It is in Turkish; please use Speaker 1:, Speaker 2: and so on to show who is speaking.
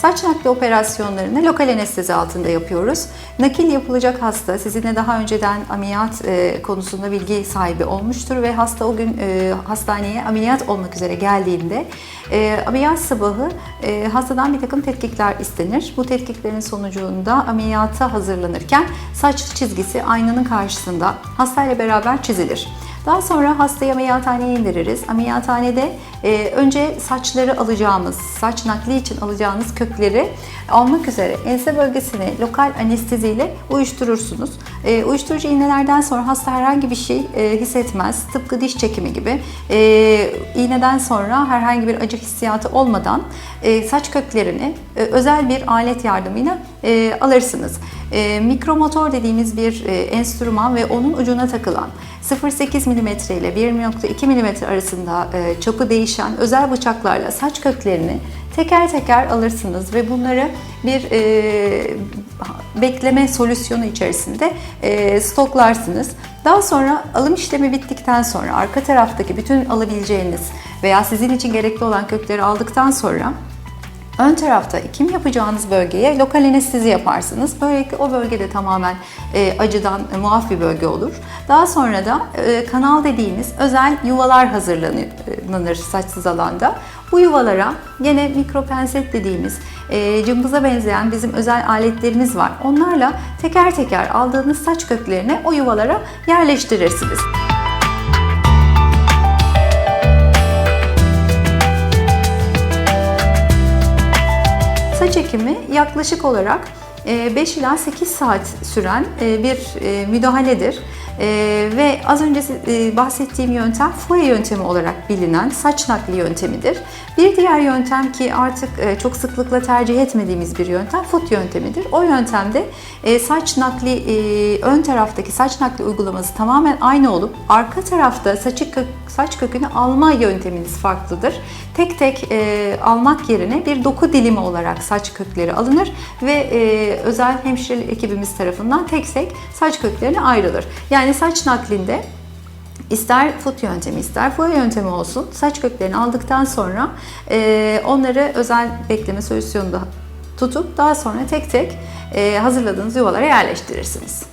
Speaker 1: Saç nakli operasyonlarını lokal anestezi altında yapıyoruz. Nakil yapılacak hasta sizinle daha önceden ameliyat e, konusunda bilgi sahibi olmuştur ve hasta o gün e, hastaneye ameliyat olmak üzere geldiğinde e, ameliyat sabahı e, hastadan bir takım tetkikler istenir. Bu tetkiklerin sonucunda ameliyata hazırlanırken saç çizgisi aynanın karşısında hastayla beraber çizilir. Daha sonra hastayı ameliyathaneye indiririz. Ameliyathanede e, önce saçları alacağımız, saç nakli için alacağınız kökleri almak üzere ense bölgesini lokal anesteziyle uyuşturursunuz. E, uyuşturucu iğnelerden sonra hasta herhangi bir şey e, hissetmez. Tıpkı diş çekimi gibi. E, iğneden sonra herhangi bir acı hissiyatı olmadan e, saç köklerini e, özel bir alet yardımıyla e, alırsınız. E, mikromotor dediğimiz bir e, enstrüman ve onun ucuna takılan 0.8 mm ile 1.2 mm arasında e, çapı değişen özel bıçaklarla saç köklerini teker teker alırsınız ve bunları bir e, bekleme solüsyonu içerisinde e, stoklarsınız. Daha sonra alım işlemi bittikten sonra arka taraftaki bütün alabileceğiniz veya sizin için gerekli olan kökleri aldıktan sonra Ön tarafta ekim yapacağınız bölgeye lokal anestezi yaparsınız. Böylelikle o bölgede tamamen e, acıdan e, muaf bir bölge olur. Daha sonra da e, kanal dediğimiz özel yuvalar hazırlanır saçsız alanda. Bu yuvalara yine mikropenset dediğimiz e, cımbıza benzeyen bizim özel aletlerimiz var. Onlarla teker teker aldığınız saç köklerini o yuvalara yerleştirirsiniz. Saç ekimi yaklaşık olarak 5 ila 8 saat süren bir müdahaledir. Ve az önce bahsettiğim yöntem FUE yöntemi olarak bilinen saç nakli yöntemidir. Bir diğer yöntem ki artık çok sıklıkla tercih etmediğimiz bir yöntem FUT yöntemidir. O yöntemde saç nakli ön taraftaki saç nakli uygulaması tamamen aynı olup arka tarafta saçı saç kökünü alma yönteminiz farklıdır. Tek tek almak yerine bir doku dilimi olarak saç kökleri alınır ve e, özel hemşirelik ekibimiz tarafından tek tek saç köklerine ayrılır. Yani saç naklinde ister fut yöntemi ister fuya yöntemi olsun saç köklerini aldıktan sonra e, onları özel bekleme solüsyonunda tutup daha sonra tek tek e, hazırladığınız yuvalara yerleştirirsiniz.